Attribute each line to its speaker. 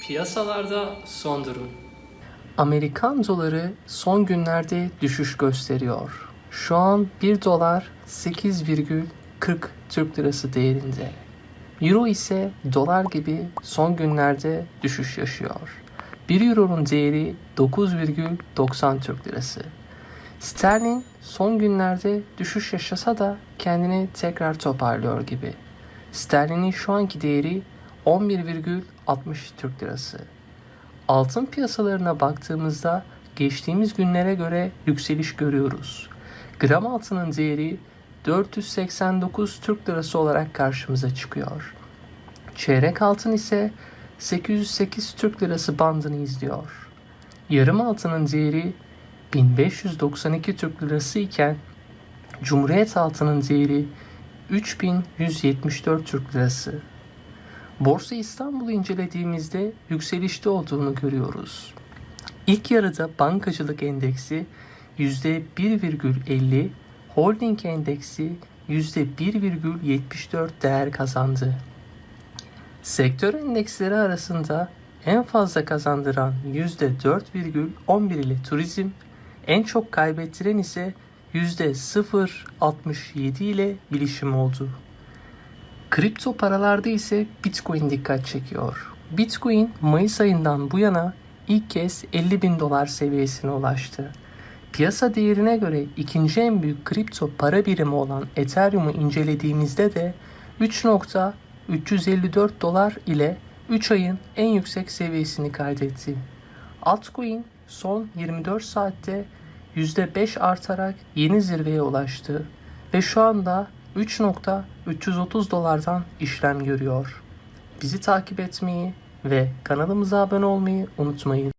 Speaker 1: Piyasalarda son durum. Amerikan doları son günlerde düşüş gösteriyor. Şu an 1 dolar 8,40 Türk lirası değerinde. Euro ise dolar gibi son günlerde düşüş yaşıyor. 1 euronun değeri 9,90 Türk lirası. Sterlin son günlerde düşüş yaşasa da kendini tekrar toparlıyor gibi. Sterlinin şu anki değeri 11,60 Türk lirası. Altın piyasalarına baktığımızda geçtiğimiz günlere göre yükseliş görüyoruz. Gram altının değeri 489 Türk lirası olarak karşımıza çıkıyor. Çeyrek altın ise 808 Türk lirası bandını izliyor. Yarım altının değeri 1592 Türk lirası iken Cumhuriyet altının değeri 3174 Türk lirası. Borsa İstanbul'u incelediğimizde yükselişte olduğunu görüyoruz. İlk yarıda bankacılık endeksi %1,50, holding endeksi %1,74 değer kazandı. Sektör endeksleri arasında en fazla kazandıran %4,11 ile turizm, en çok kaybettiren ise %0,67 ile bilişim oldu. Kripto paralarda ise Bitcoin dikkat çekiyor. Bitcoin Mayıs ayından bu yana ilk kez 50 bin dolar seviyesine ulaştı. Piyasa değerine göre ikinci en büyük kripto para birimi olan Ethereum'u incelediğimizde de 3.354 dolar ile 3 ayın en yüksek seviyesini kaydetti. Altcoin son 24 saatte %5 artarak yeni zirveye ulaştı ve şu anda 3.330 dolardan işlem görüyor. Bizi takip etmeyi ve kanalımıza abone olmayı unutmayın.